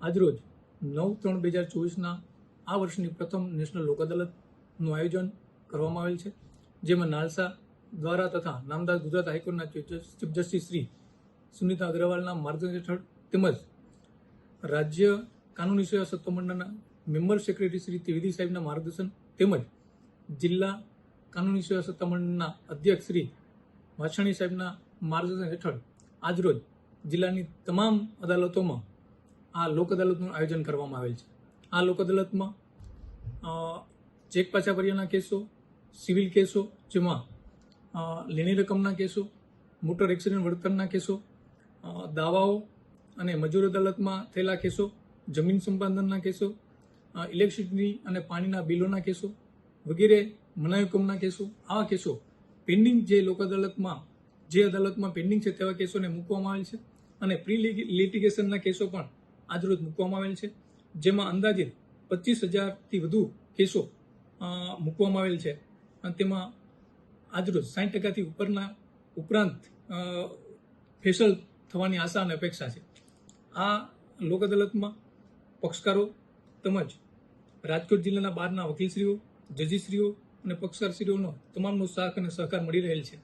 આજરોજ નવ ત્રણ બે હજાર ચોવીસના આ વર્ષની પ્રથમ નેશનલ લોક અદાલતનું આયોજન કરવામાં આવેલ છે, જેમાં નાલસા દ્વારા તથા નામદાર ગુજરાત હાઈકોર્ટના ચીફ જસ્ટિસ શ્રી સુનિતા અગ્રવાલના માર્ગદર્શન હેઠળ તેમજ રાજ્ય કાનૂની સેવા સત્તામંડળના મેમ્બર સેક્રેટરી શ્રી ત્રિવેદી સાહેબના માર્ગદર્શન તેમજ જિલ્લા કાનૂની સેવા સત્તામંડળના અધ્યક્ષ શ્રી વાછાણી સાહેબના માર્ગદર્શન હેઠળ આજરોજ જિલ્લાની તમામ અદાલતોમાં આ લોક અદાલતનું આયોજન કરવામાં આવેલ છે. આ લોક અદાલતમાં ચેક પાછા ભર્યાના કેસો, સિવિલ કેસો, જેમાં લેણી રકમના કેસો, મોટર એક્સિડન્ટ વળતરના કેસો દાવાઓ અને મજૂર અદાલતમાં થયેલા કેસો, જમીન સંપાદનના કેસો ઇલેક્ટ્રિસિટી અને પાણીના બિલોના કેસો વગેરે મનાઈ હુકમના કેસો, આવા કેસો પેન્ડિંગ જે લોક અદાલતમાં જે અદાલતમાં પેન્ડિંગ છે તેવા કેસોને મૂકવામાં આવેલ છે. અને પ્રી લિટિગેશનના કેસો પણ આજરોજ મૂકવામાં આવેલ છે. જેમાં અંદાજે પચીસ હજારથી વધુ કેસો મૂકવામાં આવેલ છે. અને તેમાં આજરોજ સાઠ ટકાથી ઉપરના ઉપરાંત ફેસલ થવાની આશા અને અપેક્ષા છે. આ લોક અદાલતમાં પક્ષકારો તેમજ રાજકોટ જિલ્લાના બહારના વકીલશ્રીઓ, જજીશ્રીઓ અને પક્ષકારશ્રીઓનો તમામનો સાથ અને સહકાર મળી રહેલ છે.